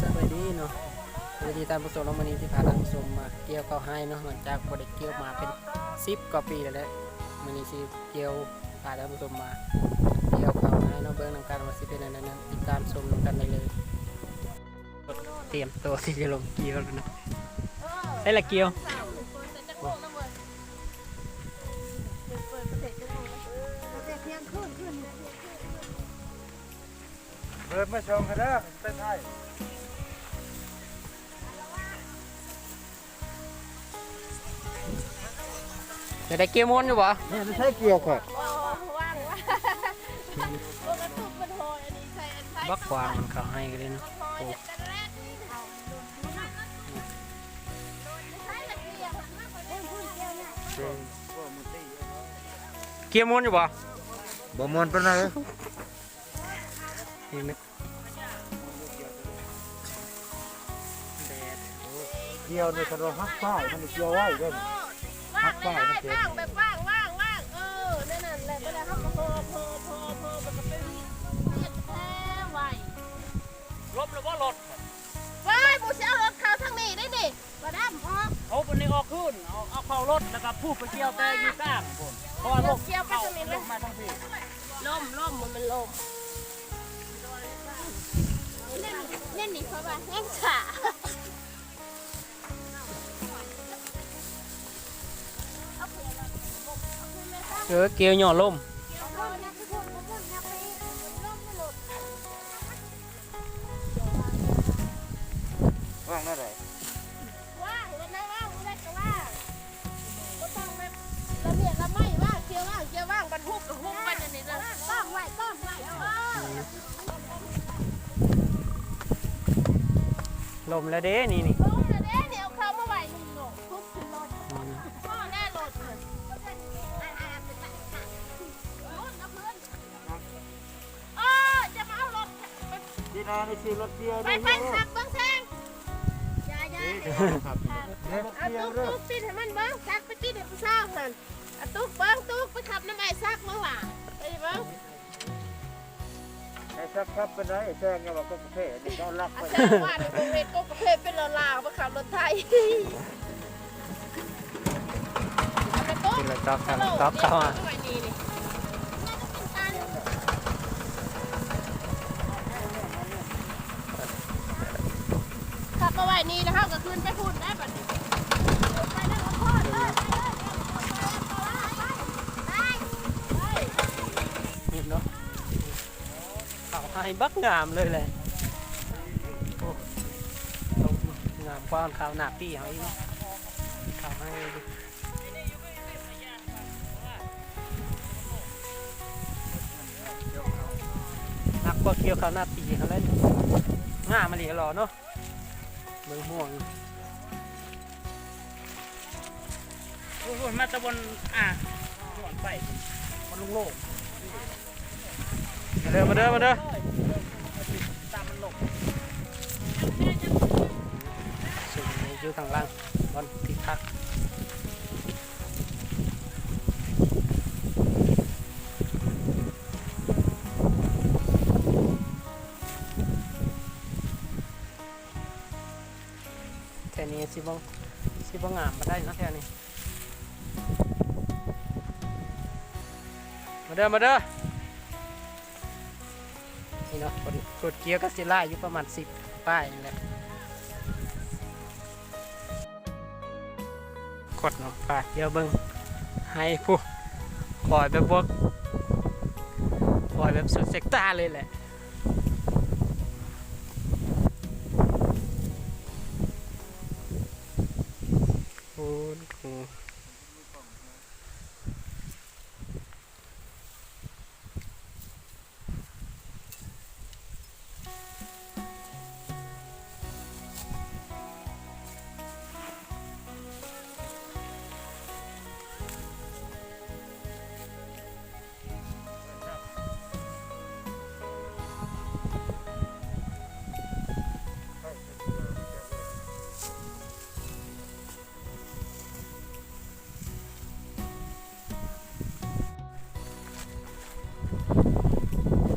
สวัสดีเนาะสวัสดีตามผู้ชมน้องมณีที่พาท่านผู้ชมมาเกี่ยวข้าวให้เนาะหลังจากบริเกี่ยวมาเป็นสิบกว่าปีแล้วแหละมณีสิเกี่ยวพาท่านผู้ชมมาเกี่ยวข้าวให้เนาะเบิ้งนำการมาสิเป็นอันนั้นนะติดตามชมนำกันได้เลยเตรียมตัวที่จะลงเกี่ยวแล้วนะได้ละเกี่ยวเปิดมาชมกันเด้อเป็นไทย จะได้เกี่ยวมวนอยู่บ่นี่ไม่ใช่เกี่ยวค่ะบักควางมันเขาให้กันเลยเนาะโอ้เกี่ยวมวนอยู่บ่บ่มวนเป็นไรนี่นึกแดดเกี่ยวในกระโดดฮักป้ายมันเกี่ยวไว้เด้อ ว่างเลยค่ะว่างแบบว่างว่างว่างเออนั่นน่ะแหละเวลาเขาก็โพโพโพโพมันก็เป็นเรียกแท้ไหวล้มแล้วว่ารถว้ายบูจะเอารถเขาทางนี้ได้ดิมาดามพ่อเขาเป็นในออกขึ้นเอาเอาเข้ารถแล้วก็พูดไปเกี่ยวแต่อยู่กลางคนเพราะว่าลงเกี่ยวไปเข้าทางนี้เลลยงมาทั้งพี่ล่มล่มมันมันล่มเล่นเล่นนี่เพราะว่าแห้งขา เออเกี่ยวหย่อลมว่างนั่นไหนว่างแล้วนะว่างเล็กก็ว่างก็ต้องแบบระเบียดระไม่ว่างเกี่ยวว่างเกี่ยวว่างบรรทุกกับหุ้มไปนี่นี่นะต้องไหวต้องไหวเออลมแล้วเด้นี่นี่ ไปที่นาในซื้อรถเกี่ยวไปด้วยไปขับเบิ้งแซงอย่าอย่าครับเด็กเอาเกี่ยวตุ๊กเด้อตุ๊กติดให้มันเบิ้งซักไปติดให้ผู้สาวหันเอาตุ๊กเบิ้งตุ๊กไปขับน้ำไอ้ซักเมื่อวานไปเบิ้งไอ้สักครับเป็นไรแซงยังบอกก็ประเภทนี่ต้องรับอาไปจารย์ว่าในโรงเรียนก็ประเภทเป็นลาวๆมาขับรถไทยเอาไปตุ๊กกินเลยต๊อกครับต๊อกเข้ามา ขับมาไว้ นี่แล้วเขาก็ขึ้นไปพูดได้บัดนี้ไปนั่งกับพ่อเด้อไปไปไปนี่เนาะเขาให้บักงามเลยแหละโอ้งามกว้างขาวหนาปีเขาอีกเนาะขาให้ดินักกว่าเกี่ยวขาวหน้าปีเขาเลยงามมาเหลียหล่อเนาะ มืองม่วงโอ้โหมาตะบนอะส่วนไปมันลงโลกมาเด้อมาเด้อมาเด้อตามมันลงสูงอยู่ข้างล่างบอลทิกทัก นี้สิบงสิบงงามมาได้นะแค่นี้ มาเด้อ มาเด้อ นี่เนาะกดกดเกียร์ก็สิไล่อยู่ประมาณสิบป้ายนี่แหละกดเนาะไปเดี๋ยวเบิ่งให้ผู้ปล่อยแบบพวกปล่อยแบบสุดเซกตาเลยแหละ โอ้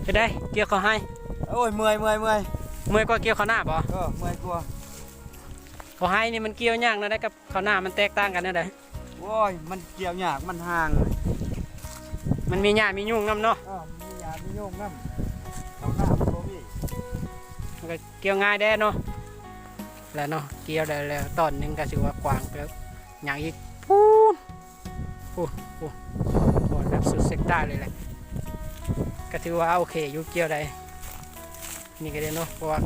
ไปได้เกี่ยวเขาให้โอ้ยเมื่อยเมื่อยเมื่อยเมื่อยก็เกี่ยวข้าวหน้าบ่เออเมื่อยกลัวเขาให้นี่มันเกี่ยวยากนะได้กับข้าวหน้ามันแตกต่างกันนะได้โอ้ยมันเกี่ยวยากมันห่าง มันมีหญ้ามียุ่งนํเนาะเออมียามีโยงน้ำเอาหน้ามันบ่มีมันก็เกี่ยวง่ายแด้เนาะแล้วเนาะเกี่ยวได้แล้วตอนหนึงก็ถือว่ากว้างแล้วอย่างอีกพูนพูนพูนพูนแบบสุดเซกต้าเลยแหละ ก็ถือว่าโอเคอยู่เกี่ยวได้นี่ก็ได้เนาะเพราะว่า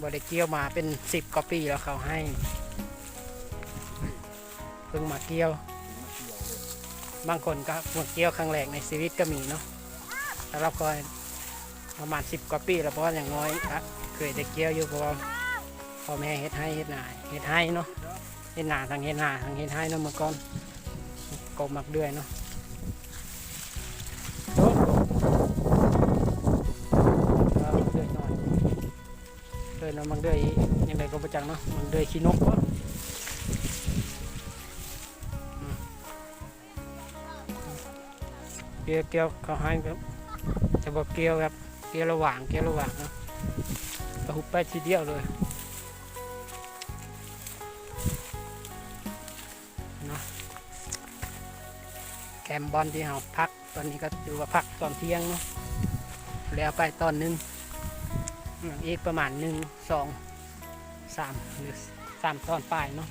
บได้เกี่ยวมาเป็นสิบกว่าปีแล้วเขาให้เพิ่งมาเกี่ยว บางคนก็มาเกี่ยวครั้งแรกในชีวิตก็มีเนาะแต่เราก็ประมาณสิบกว่าปีแล้วเพราะอย่างน้อยอะเคยได้เกี่ยวอยู่เพราะพ่อแม่เฮ็ดให้เฮ็ดนาเฮ็ดให้เนาะเฮ็ดนาทางเฮ็ดนาทางเฮ็ดให้เนาะเมื่อก่อนกบมักเดือยเนาะ อยเนาะมักเดือยยังไงก็ประจังเนาะมักเดือยขี้นกวะเกี่ยวเกี่ยวเขาให้ครับจะบอกเกี่ยวครับเกี่ยวระหว่างเกี่ยวระหว่างเนาะก็หุบไปทีเดียวเลยเนาะแคมบอลที่เราพักตอนนี้ก็ถือว่าพักตอนเที่ยงเนาะแล้วไปตอนหนึ่ง อีกประมาณหนึ่งสองสามหรือสามตอนปลายเนาะ